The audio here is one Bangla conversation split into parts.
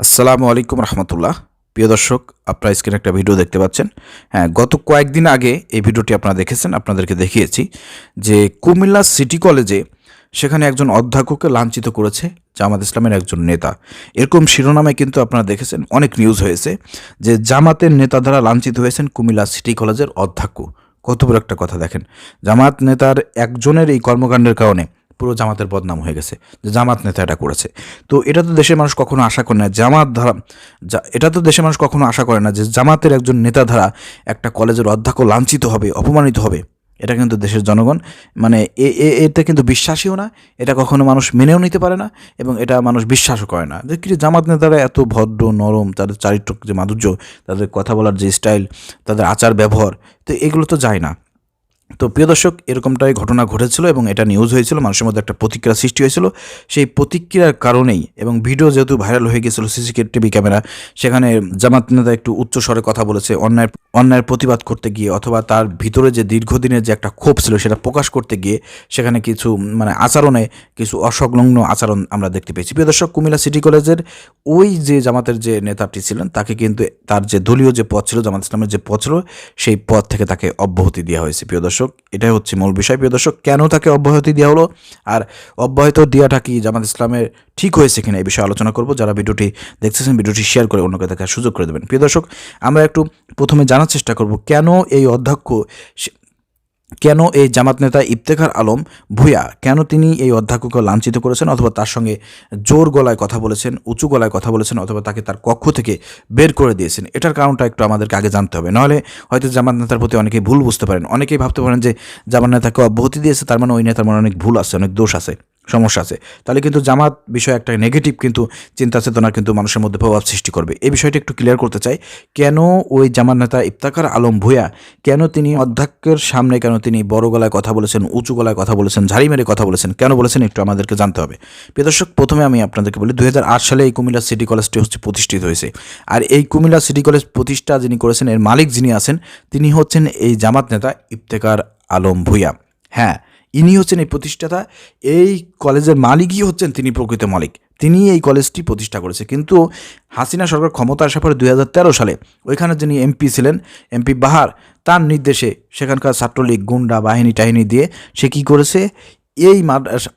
আসসালামু আলাইকুম রহমতুল্লাহ। প্রিয় দর্শক, আপনারা স্ক্রিনে একটা ভিডিও দেখতে পাচ্ছেন। হ্যাঁ গত কয়েকদিন আগে এই ভিডিওটি আপনারা দেখেছেন, আপনাদেরকে দেখিয়েছি যে কুমিল্লা সিটি কলেজে সেখানে একজন অধ্যক্ষকে লাঞ্ছিত করেছে জামাত ইসলামের একজন নেতা। এরকম শিরোনামে কিন্তু আপনারা দেখেছেন, অনেক নিউজ হয়েছে যে জামাতের নেতা দ্বারা লাঞ্ছিত হয়েছেন কুমিল্লা সিটি কলেজের অধ্যক্ষ কত বড় একটা কথা দেখেন। জামাত নেতার একজনের এই কর্মকাণ্ডের কারণে পুরো জামাতের বদনাম হয়ে গেছে, যে জামাত নেতা এটা করেছে। তো এটা তো দেশের মানুষ কখনো আশা করে না, জামাত ধারা এটা তো দেশের মানুষ কখনো আশা করে না যে জামাতের একজন নেতা ধারা একটা কলেজের অধ্যক্ষ লাঞ্ছিত হবে, অপমানিত হবে। এটা কিন্তু দেশের জনগণ মানে এ, এ- এতে কিন্তু বিশ্বাসীও না, এটা কখনো মানুষ মেনেও নিতে পারে না, এবং এটা মানুষ বিশ্বাসও করে না। যে কি জামাত নেতারা এত ভদ্র, নরম, তাদের চারিত্র যে মাধুর্য, তাদের কথা বলার যে স্টাইল তাদের আচার ব্যবহার তো এগুলো তো যায় না। তো প্রিয় দর্শক, এরকমটাই ঘটনা ঘটেছিল এবং এটা নিউজ হয়েছিল, মানুষের মধ্যে একটা প্রতিক্রিয়া সৃষ্টি হয়েছিল। সেই প্রতিক্রিয়ার কারণেই এবং ভিডিও যেহেতু ভাইরাল হয়ে গেছিল সিসি টিভি ক্যামেরা সেখানে জামাত নেতা একটু উচ্চ স্বরে কথা বলেছে অন্যায় অন্যায়ের প্রতিবাদ করতে গিয়ে অথবা তার ভিতরে যে দীর্ঘদিনের যে একটা ক্ষোভ ছিল সেটা প্রকাশ করতে গিয়ে সেখানে কিছু মানে আচরণে কিছু অসংলগ্ন আচরণ আমরা দেখতে পেয়েছি। প্রিয় দর্শক, কুমিল্লা সিটি কলেজের ওই যে জামাতের যে নেতাটি ছিলেন, তাকে কিন্তু তার যে দলীয় যে পথ ছিল, জামাত ইসলামের যে পথ ছিল, সেই পথ থেকে তাকে অব্যাহতি দেওয়া হয়েছে। প্রিয় দর্শক এটাই হচ্ছে মূল বিষয়। প্রিয় দর্শক, কেন তাকে অব্যাহতি দেওয়া হলো? আর অব্যাহত দেওয়াটা কি জামাত ইসলামের ঠিক হয়েছে কিনা এই বিষয়ে আলোচনা করব। যারা ভিডিওটি দেখতেছেন, ভিডিওটি শেয়ার করে অন্যকে দেখার সুযোগ করে দেবেন। প্রিয় দর্শক, আমরা একটু প্রথমে জানার চেষ্টা করব, কেন এই অধ্যক্ষ কেন এই জামাত নেতা ইফতেখার আলম ভূয়া কেন তিনি এই অধ্যক্ষকে লাঞ্ছিত করেছেন অথবা তার সঙ্গে জোর গলায় কথা বলেছেন, উঁচু গলায় কথা বলেছেন অথবা তাকে তার কক্ষ থেকে বের করে দিয়েছেন? এটার কারণটা একটু আমাদেরকে আগে জানতে হবে। নাহলে হয়তো জামাত নেতার প্রতি অনেকেই ভুল বুঝতে পারেন। অনেকেই ভাবতে পারেন যে জামাত নেতাকে অব্যাহতি দিয়েছে, তার মানে ওই নেতার মনে অনেক ভুল আছে, অনেক দোষ আছে। সমস্যা আছে। তাহলে কিন্তু জামাত বিষয়ে একটা নেগেটিভ কিন্তু চিন্তা চেতনা কিন্তু মানুষের মধ্যে প্রভাব সৃষ্টি করবে। এই বিষয়টা একটু ক্লিয়ার করতে চাই, কেন ওই জামাত নেতা ইফতাকার আলম ভূয়া কেন তিনি অধ্যক্ষের সামনে কেন তিনি বড় গলায় কথা বলেছেন, উঁচু গলায় কথা বলেছেন, ঝাড়ি মেরে কথা বলেছেন, কেন বলেছেন একটু আমাদেরকে জানতে হবে। দর্শক, প্রথমে আমি আপনাদেরকে বলি দু হাজার আট সালে এই কুমিল্লা সিটি কলেজটি হচ্ছে প্রতিষ্ঠিত হয়েছে। আর এই কুমিল্লা সিটি কলেজ প্রতিষ্ঠা যিনি করেছেন, এর মালিক যিনি আছেন, তিনি হচ্ছেন এই জামাত নেতা ইফতেকার আলম ভূয়া হ্যাঁ ইনি হচ্ছেন এই প্রতিষ্ঠাতা। এই কলেজের মালিকই হচ্ছেন তিনি প্রকৃত মালিক। তিনি এই কলেজটি প্রতিষ্ঠা করেছে। কিন্তু হাসিনা সরকার ক্ষমতা আসার পরে দুই হাজার তেরো সালে ওইখানে যিনি এমপি ছিলেন, এমপি বাহার, তার নির্দেশে সেখানকার ছাত্রলীগ, গুন্ডা, বাহিনী, টাহিনী দিয়ে সে কী করেছে? এই মাদ্রাসা,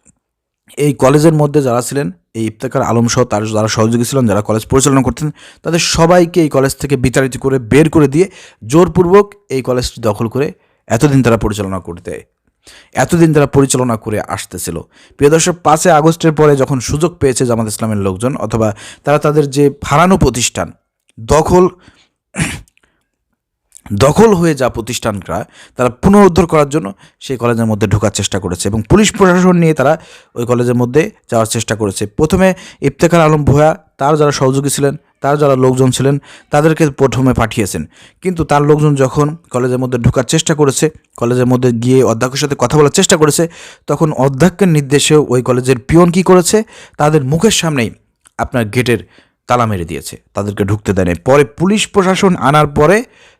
এই কলেজের মধ্যে যারা ছিলেন, এই ইফতেকার আলম সহ তার যারা সহযোগী ছিলেন, যারা কলেজ পরিচালনা করতেন, তাদের সবাইকে এই কলেজ থেকে বিতাড়িত করে বের করে দিয়ে জোরপূর্বক এই কলেজটি দখল করে এতদিন তারা পরিচালনা করতে এতদিন তারা পরিচালনা করে আসতেছিল। প্রিয় দর্শক আগস্টের পরে যখন সুযোগ পেয়েছে জামাত ইসলামের লোকজন, অথবা তারা তাদের যে হারানো প্রতিষ্ঠান, দখল দখল হয়ে যা প্রতিষ্ঠানরা তারা পুনরুদ্ধার করার জন্য সেই কলেজের মধ্যে ঢোকার চেষ্টা করেছে এবং পুলিশ প্রশাসন নিয়ে তারা ওই কলেজের মধ্যে যাওয়ার চেষ্টা করেছে। প্রথমে ইফতেখার আলম ভূয়া তার যারা সহযোগী ছিলেন, তার যারা লোকজন ছিলেন, তাদেরকে প্রথমে পাঠিয়েছেন। কিন্তু তার লোকজন যখন কলেজের মধ্যে ঢোকার চেষ্টা করেছে, কলেজের মধ্যে গিয়ে অধ্যক্ষের সাথে কথা বলার চেষ্টা করেছে, তখন অধ্যক্ষের নির্দেশে ওই কলেজের পিয়ন কী করেছে, তাদের মুখের সামনেই আপনার গেটের তালা মেরে দিয়েছে। তাদেরকে ঢুকতে দেয়নি। পরে পুলিশ প্রশাসন আনার পরে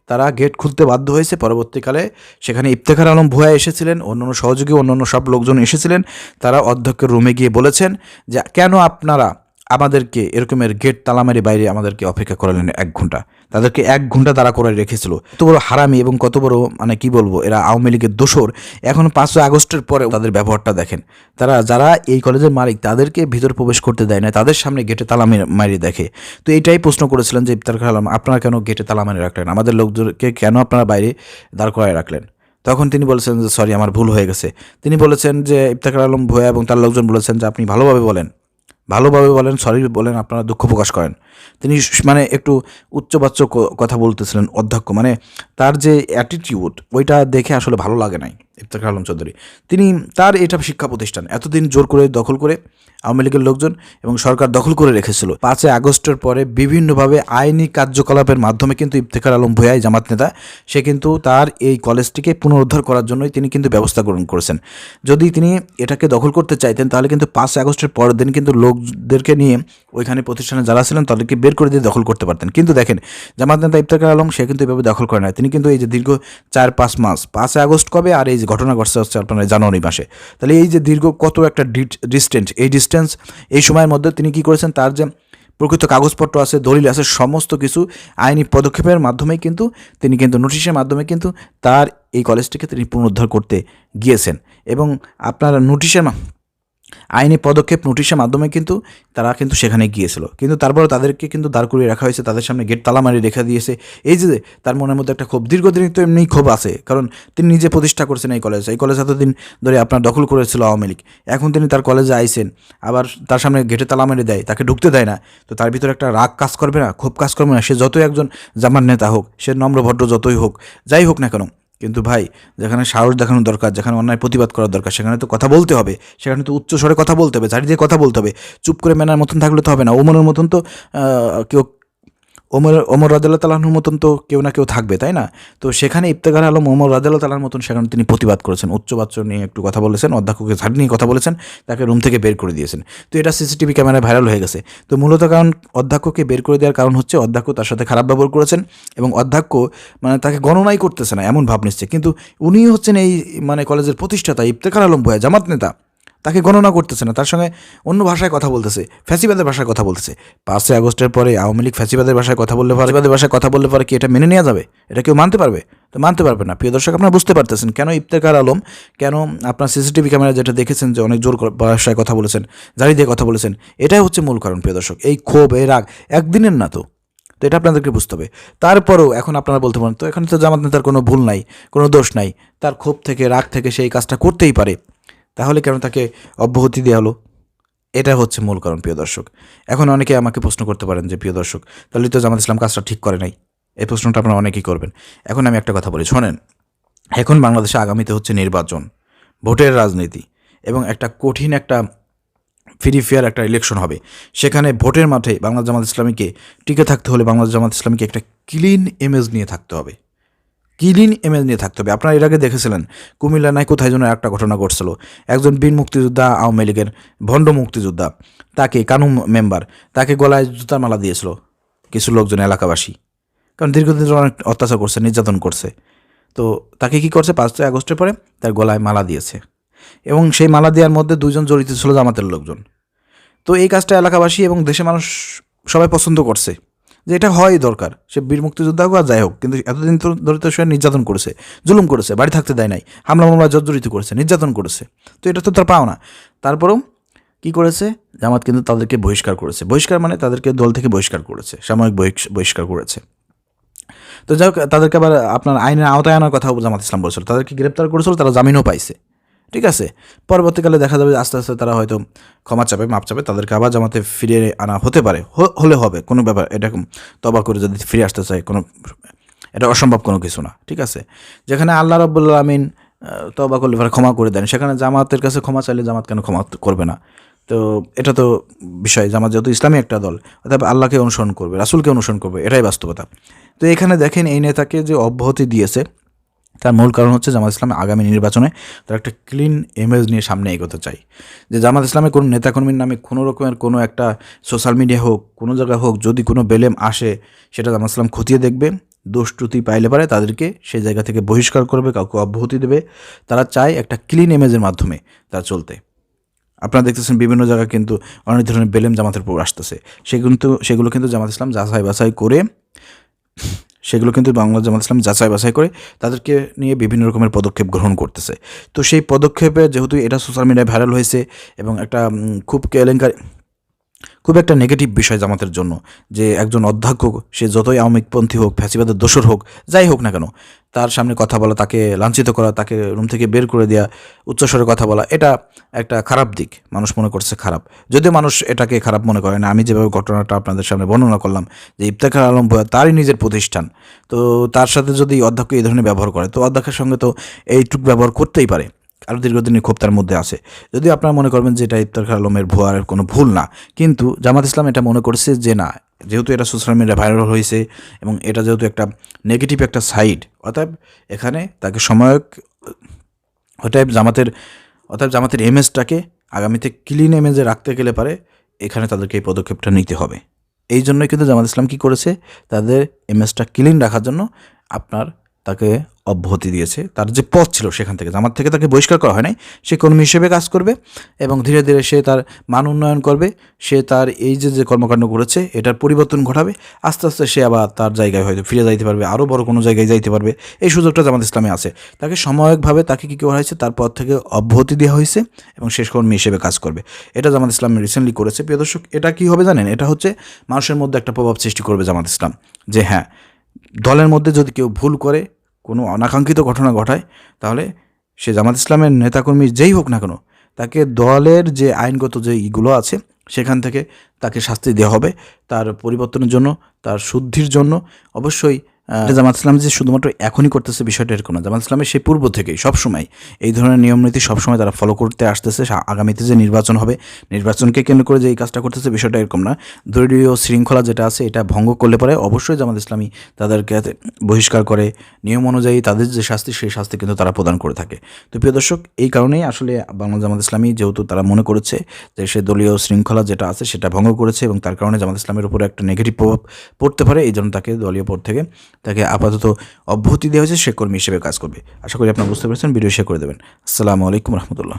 তারা গেট খুলতে বাধ্য হয়েছে। পরবর্তীকালে সেখানে ইফতেখার আলম ভুয়া এসেছিলেন, অন্যান্য সহযোগী, অন্যান্য সব লোকজন এসেছিলেন। তারা অধ্যক্ষের রুমে গিয়ে বলেছেন যে, কেন আপনারা আমাদেরকে এরকমের গেট তালামারি বাইরে আমাদেরকে অপেক্ষা করালেন এক ঘণ্টা। তাদেরকে এক ঘণ্টা তারা করে রেখেছিল। কত বড় হারামি এবং কত বড় মানে কি বলব, এরা আওয়ামী লীগের দোসর এখন পাঁচই আগস্টের পরে তাদের ব্যবহারটা দেখেন। তারা, যারা এই কলেজের মালিক, তাদেরকে ভিতর প্রবেশ করতে দেয় না, তাদের সামনে গেটে তালা মেরে- দেখে। তো এইটাই প্রশ্ন করেছিলেন যে ইফতার আলম আপনারা কেন গেটে তালা মেরে রাখলেন? আমাদের লোকজনকে কেন আপনারা বাইরে দাঁড় করায় রাখলেন? তখন তিনি বলেছেন যে, সরি, আমার ভুল হয়ে গেছে। তিনি বলেছেন যে ইফতাকার আলম ভুয়া এবং তার লোকজন বলেছেন যে, আপনি ভালোভাবে বলেন। ভালোভাবে বলেন সরি বলেন, আপনারা দুঃখ প্রকাশ করেন। তিনি মানে একটু উচ্চবাচ্য কথা বলতেছিলেন, অধ্যক্ষ। মানে তার যে অ্যাটিটিউড ওইটা দেখে আসলে ভালো লাগে নাই। ইফতার আলম চৌধুরী। তিনি তার এটা শিক্ষা প্রতিষ্ঠান। এতদিন জোর করে দখল করে আওয়ামী লীগের লোকজন এবং সরকার দখল করে রেখেছিল। পাঁচই আগস্টের পরে বিভিন্নভাবে আইনি কার্যকলাপের মাধ্যমে কিন্তু ইফতেখার আলম ভুয়াই জামাত নেতা, সে কিন্তু তার এই কলেজটিকে পুনরুদ্ধার করার জন্যই তিনি কিন্তু ব্যবস্থা গ্রহণ করেছেন। যদি তিনি এটাকে দখল করতে চাইতেন, তাহলে কিন্তু পাঁচই আগস্টের পরের দিন কিন্তু লোকদেরকে নিয়ে ওইখানে প্রতিষ্ঠানে যারা ছিলেন, তাদেরকে বের করে দিয়ে দখল করতে পারতেন। কিন্তু দেখেন, জামাত নেতা ইফতেখার আলম, সে কিন্তু এভাবে দখল করে না তিনি কিন্তু এই যে দীর্ঘ চার পাঁচ মাস, পাঁচই আগস্ট কবে আর এই যে ঘটনা ঘটছে হচ্ছে আপনার জানুয়ারি মাসে। তাহলে এই যে দীর্ঘ কত একটা ডিস্টেন্স এই ডিস্টেন্স এই সময়ের মধ্যে তিনি কি করেছেন? তার যে প্রকৃত কাগজপত্র আছে, দলিল আছে, সমস্ত কিছু আইনি পদক্ষেপের মাধ্যমে কিন্তু তিনি কিন্তু, নোটিশের মাধ্যমে কিন্তু তার এই কলেজটিকে তিনি পুনরুদ্ধার করতে গিয়েছেন। এবং আপনারা নোটিশের আইনি পদক্ষেপ, নোটিশের মাধ্যমে কিন্তু তারা কিন্তু সেখানে গিয়েছিল। কিন্তু তারপরে তাদেরকে কিন্তু দাঁড় করিয়ে রাখা হয়েছে, তাদের সামনে গেট তালা মারি রেখে দিয়েছে। এই যে তার মনের মধ্যে একটা ক্ষোভ, দীর্ঘদিন তো এমনি ক্ষোভ আছে, কারণ তিনি নিজে প্রতিষ্ঠা করছেন এই কলেজ। এই কলেজ এতদিন ধরে আপনার দখল করেছিল আওয়ামী লীগ। এখন তিনি তার কলেজে আইছেন, আবার তার সামনে গেটে তালা মেরে দেয়, তাকে ঢুকতে দেয় না। তো তার ভিতরে একটা রাগ কাজ করবে না, ক্ষোভ কাজ করবে না। সে যতই একজন জামার নেতা হোক, সে নম্র নম্রভদ্র যতই হোক, যাই হোক না কেন কিন্তু ভাই, যেখানে সাহস দেখানোর দরকার, যেখানে অন্যায় প্রতিবাদ করার দরকার, সেখানে তো কথা বলতে হবে। সেখানে তো উচ্চ স্বরে কথা বলতে হবে ঝাড়ি দিয়ে কথা বলতে হবে। চুপ করে মেনার মতন থাকলে তো হবে না। ওমরের মতন তো কেউ ওমর ওমর রাজাল্লাহ তালাহর মতন তো কেউ না কেউ থাকবে, তাই না? তো সেখানে ইফতেখার আলম ওমর রাজাল্লাহ তালার মতন সেখানে তিনি প্রতিবাদ করেছেন। উচ্চ বাচ্চ নিয়ে একটু কথা বলেছেন, অধ্যক্ষকে ঝাড়ি নিয়ে কথা বলেছেন, তাকে রুম থেকে বের করে দিয়েছেন। তো এটা সিসিটিভি ক্যামেরায় ভাইরাল হয়ে গেছে। তো মূলত কারণ অধ্যক্ষকে বের করে দেওয়ার কারণ হচ্ছে অধ্যক্ষ তার সাথে খারাপ ব্যবহার করেছেন এবং অধ্যক্ষ মানে তাকে গণনাই করতেছে না, এমন ভাব নিচ্ছে। কিন্তু উনিই হচ্ছেন এই মানে কলেজের প্রতিষ্ঠাতা, ইফতেখার আলম ভয়া জামাত নেতা। তাকে গণনা করতেছে না, তার সঙ্গে অন্য ভাষায় কথা বলতেছে, ফ্যাসিবাদের ভাষায় কথা বলতেছে। পাঁচই আগস্টের পরে আওয়ামী লীগ ফ্যাসিবাদের ভাষায় কথা বললে ফ্যাসিবাদের ভাষায় কথা বললে পরে কি এটা মেনে নেওয়া যাবে? এটা কেউ মানতে পারবে? তো মানতে পারবে না। প্রিয় দর্শক, আপনারা বুঝতে পারতেছেন কেন ইফতেকার আলম, কেন আপনার সিসিটিভি ক্যামেরা যেটা দেখেছেন যে অনেক জোর ভাষায় কথা বলেছেন, জারি দিয়ে কথা বলেছেন, এটাই হচ্ছে মূল কারণ প্রিয় দর্শক। এই ক্ষোভ, এই রাগ একদিনের না তো। তো এটা আপনাদেরকে বুঝতে হবে। তারপরেও এখন আপনারা বলতে পারেন, তো এখানে তো জামাত নেতার কোনো ভুল নাই, কোনো দোষ নাই। তার ক্ষোভ থেকে, রাগ থেকে সেই কাজটা করতেই পারে। তাহলে কেন তাকে অব্যাহতি দেওয়া হলো? এটা হচ্ছে মূল কারণ, প্রিয় দর্শক। এখন অনেকে আমাকে প্রশ্ন করতে পারেন যে, প্রিয় দর্শক, তাহলে তো জামাত ইসলাম কাজটা ঠিক করে নাই। এই প্রশ্নটা আপনারা অনেকেই করবেন। এখন আমি একটা কথা বলি, শোনেন। এখন বাংলাদেশে আগামীতে হচ্ছে নির্বাচন, ভোটের রাজনীতি এবং একটা কঠিন একটা ফ্রি ফেয়ার একটা ইলেকশন হবে। সেখানে ভোটের মাঠে বাংলাদেশ জামাত ইসলামীকে টিকে থাকতে হলে বাংলাদেশ জামাত ইসলামীকে একটা ক্লিন ইমেজ নিয়ে থাকতে হবে। ক্লিন ইমেজ নিয়ে থাকতে হবে। আপনারা এর আগে দেখেছিলেন, কুমিল্লা নাই, কোথায় যেন একটা ঘটনা ঘটছিল। একজন বীর মুক্তিযোদ্ধা, আওয়ামী লীগের ভণ্ড মুক্তিযোদ্ধা, তাকে কানু মেম্বার, তাকে গলায় জুতার মালা দিয়েছিল কিছু লোকজন, এলাকাবাসী। কারণ দীর্ঘদিন অনেক অত্যাচার করছে, নির্যাতন করছে। তো তাকে কি করছে? পাঁচই আগস্টের পরে তার গলায় মালা দিয়েছে। এবং সেই মালা দেওয়ার মধ্যে দুজন জড়িত ছিল জামাতের লোকজন। তো এই কাজটা এলাকাবাসী এবং দেশের মানুষ সবাই পছন্দ করছে। যে এটা হয় দরকার। সে বীর মুক্তিযোদ্ধা হোক আর যাই হোক, কিন্তু এতদিন ধরে তো সে নির্যাতন করেছে, জুলুম করেছে, বাড়ি থাকতে দেয় নাই, হামলা মামলা জর্জরিত করেছে, নির্যাতন করেছে। তো এটা তো তার পাও না তারপরেও কি করেছে? জামাত কিন্তু তাদেরকে বহিষ্কার করেছে। বহিষ্কার মানে তাদেরকে দল থেকে বহিষ্কার করেছে, সাময়িক বহিষ্- বহিষ্কার করেছে। তো যাই হোক, তাদেরকে আবার আপনার আইনের আওতায় আনার কথা জামাত ইসলাম বলেছিল, তাদেরকে গ্রেপ্তার করেছিল, তারা জামিনও পাইছে। ঠিক আছে? পরবর্তীকালে দেখা যাবে আস্তে আস্তে তারা হয়তো ক্ষমা চাপে মাপ চাপে তাদেরকে আবার জামাতে ফিরিয়ে আনা হতে পারে। হলে হবে, কোনো ব্যাপার, এটা তবা করে যদি ফিরে আসতে চায়, কোনো, এটা অসম্ভব কোনো কিছু না, ঠিক আছে? যেখানে আল্লাহ রব্বুল্লা আমিন তবা করলে ক্ষমা করে দেন, সেখানে জামাতের কাছে ক্ষমা চাইলে জামাত কেন ক্ষমা করবে না? তো এটা তো বিষয়, জামাত যেহেতু ইসলামী একটা দল অর্থাৎ আল্লাহকে অনুসরণ করবে, রাসুলকে অনুসরণ করবে, এটাই বাস্তবতা। তো এখানে দেখেন এই নেতাকে যে অব্যাহতি দিয়েছে তার মূল কারণ হচ্ছে জামাত ইসলাম আগামী নির্বাচনে তারা একটা ক্লিন ইমেজ নিয়ে সামনে এগোতে চাই যে জামাত ইসলামের কোনো নেতাকর্মীর নামে কোনো রকমের কোনো একটা সোশ্যাল মিডিয়া হোক, কোনো জায়গায় হোক, যদি কোনো বেলেম আসে, সেটা জামাত ইসলাম খতিয়ে দেখবে, দোষ পাইলে পারে তাদেরকে সেই জায়গা থেকে বহিষ্কার করবে, কাউকে অব্যাহতি দেবে। তারা চায় একটা ক্লিন ইমেজের মাধ্যমে তারা চলতে। আপনারা দেখতেছেন বিভিন্ন জায়গায় কিন্তু অনেক ধরনের বেলেম জামাতের উপর আসতেছে। সেগুলো কিন্তু সেগুলো কিন্তু জামাত ইসলাম যাচাই বাছাই করে সেগুলো কিন্তু বাংলা জামাত ইসলাম যাচাই বাছাই করে তাদেরকে নিয়ে বিভিন্ন রকমের পদক্ষেপ গ্রহণ করতেছে। তো সেই পদক্ষেপে যেহেতু এটা সোশ্যাল মিডিয়ায় ভাইরাল হয়েছে এবং একটা খুব কেলেঙ্কারি খুব একটা নেগেটিভ বিষয় জামাতের জন্য যে একজন অধ্যক্ষ সে যতই আওয়ামিকপন্থী হোক, ফ্যাসিবাদের দোষর হোক, যাই হোক না কেন তার সামনে কথা বলা, তাকে লাঞ্ছিত করা, তাকে রুম থেকে বের করে দেওয়া উচ্চস্বরে কথা বলা, এটা একটা খারাপ দিক। মানুষ মনে করছে খারাপ। যদিও মানুষ এটাকে খারাপ মনে করে না। আমি যেভাবে ঘটনাটা আপনাদের সামনে বর্ণনা করলাম, যে ইফতেখার আলম ভূঁইয়া তারই নিজের প্রতিষ্ঠান, তো তার সাথে যদি অধ্যক্ষ এই ধরনের ব্যবহার করে, তো অধ্যক্ষের সঙ্গে তো এইটুক ব্যবহার করতেই পারে। আরও দীর্ঘদিনের ক্ষোভ তার মধ্যে আছে। যদি আপনারা মনে করবেন যে এটা ইফতার আলমের ভুয়ার কোনো ভুল না, কিন্তু জামাত ইসলাম এটা মনে করছে যে না যেহেতু এটা সোশ্যাল মিডিয়া ভাইরাল হয়েছে এবং এটা যেহেতু একটা নেগেটিভ একটা সাইড অর্থাৎ এখানে তাকে সময়ক, অতএব জামাতের অর্থাৎ জামাতের এমএসটাকে আগামীতে ক্লিন এমএজে রাখতে গেলে পারে, এখানে তাদেরকে এই পদক্ষেপটা নিতে হবে। এই জন্যই কিন্তু জামাত ইসলাম কী করেছে? তাদের এমএসটা ক্লিন রাখার জন্য আপনার তাকে অব্যাহতি দিয়েছে। তার যে পদ ছিল সেখান থেকে। জামাত থেকে তাকে বহিষ্কার করা হয় নাই। সে কর্মী হিসেবে কাজ করবে এবং ধীরে ধীরে সে তার মান উন্নয়ন করবে। সে তার এই যে যে কর্মকাণ্ড করেছে, এটার পরিবর্তন ঘটাবে। আস্তে আস্তে সে আবার তার জায়গায় হয়তো ফিরে যাইতে পারবে। আরও বড় কোনো জায়গায় যাইতে পারবে। এই সুযোগটা জামাত ইসলামে আছে। তাকে সময়কভাবে তাকে কী করা হয়েছে? তার পদ থেকে অব্যাহতি দেওয়া হয়েছে এবং শেষ কর্মী হিসেবে কাজ করবে। এটা জামাত ইসলাম রিসেন্টলি করেছে। প্রিয় দর্শক, এটা কী হবে জানেন? এটা হচ্ছে মানুষের মধ্যে একটা প্রভাব সৃষ্টি করবে জামাত ইসলাম। যে হ্যাঁ দলের মধ্যে যদি কেউ ভুল করে, কোনো অনাকাঙ্ক্ষিত ঘটনা ঘটায়, তাহলে সে জামাত ইসলামের নেতাকর্মী যেই হোক না কেন, তাকে দলের যে আইনগত যে ইগুলো আছে, সেখান থেকে তাকে শাস্তি দেওয়া হবে। তার পরিবর্তনের জন্য, তার শুদ্ধির জন্য অবশ্যই জামাত ইসলাম যে শুধুমাত্র এখনই করতেছে বিষয়টা এরকম না। জামাত ইসলামের সেই পূর্ব থেকেই সবসময় এই ধরনের নিয়ম নীতি সবসময় তারা ফলো করতে আসতেছে। আগামীতে যে নির্বাচন হবে, নির্বাচনকে কেন্দ্র করে যে এই কাজটা করতেছে বিষয়টা এরকম না। দলীয় শৃঙ্খলা যেটা আছে, এটা ভঙ্গ করলে পরে অবশ্যই জামাত ইসলামী তাদেরকে বহিষ্কার করে। নিয়ম অনুযায়ী তাদের যে শাস্তি, সেই শাস্তি কিন্তু তারা প্রদান করে থাকে। তো প্রিয় দর্শক, এই কারণেই আসলে বাংলা জামাত ইসলামী যেহেতু তারা মনে করেছে যে সে দলীয় শৃঙ্খলা যেটা আছে, সেটা ভঙ্গ করেছে এবং তার কারণে জামাত ইসলামের উপরে একটা নেগেটিভ প্রভাব পড়তে পারে, এই জন্য তাকে দলীয় পদ থেকে তাকে আপাতত অব্যাহতি দেওয়া হয়েছে, সে কর্মী হিসেবে কাজ করবে। আশা করি আপনারা বুঝতে পেরেছেন, ভিডিও শেয়ার করে দেবেন। আসসালামু আলাইকুম রহমতুল্লাহ।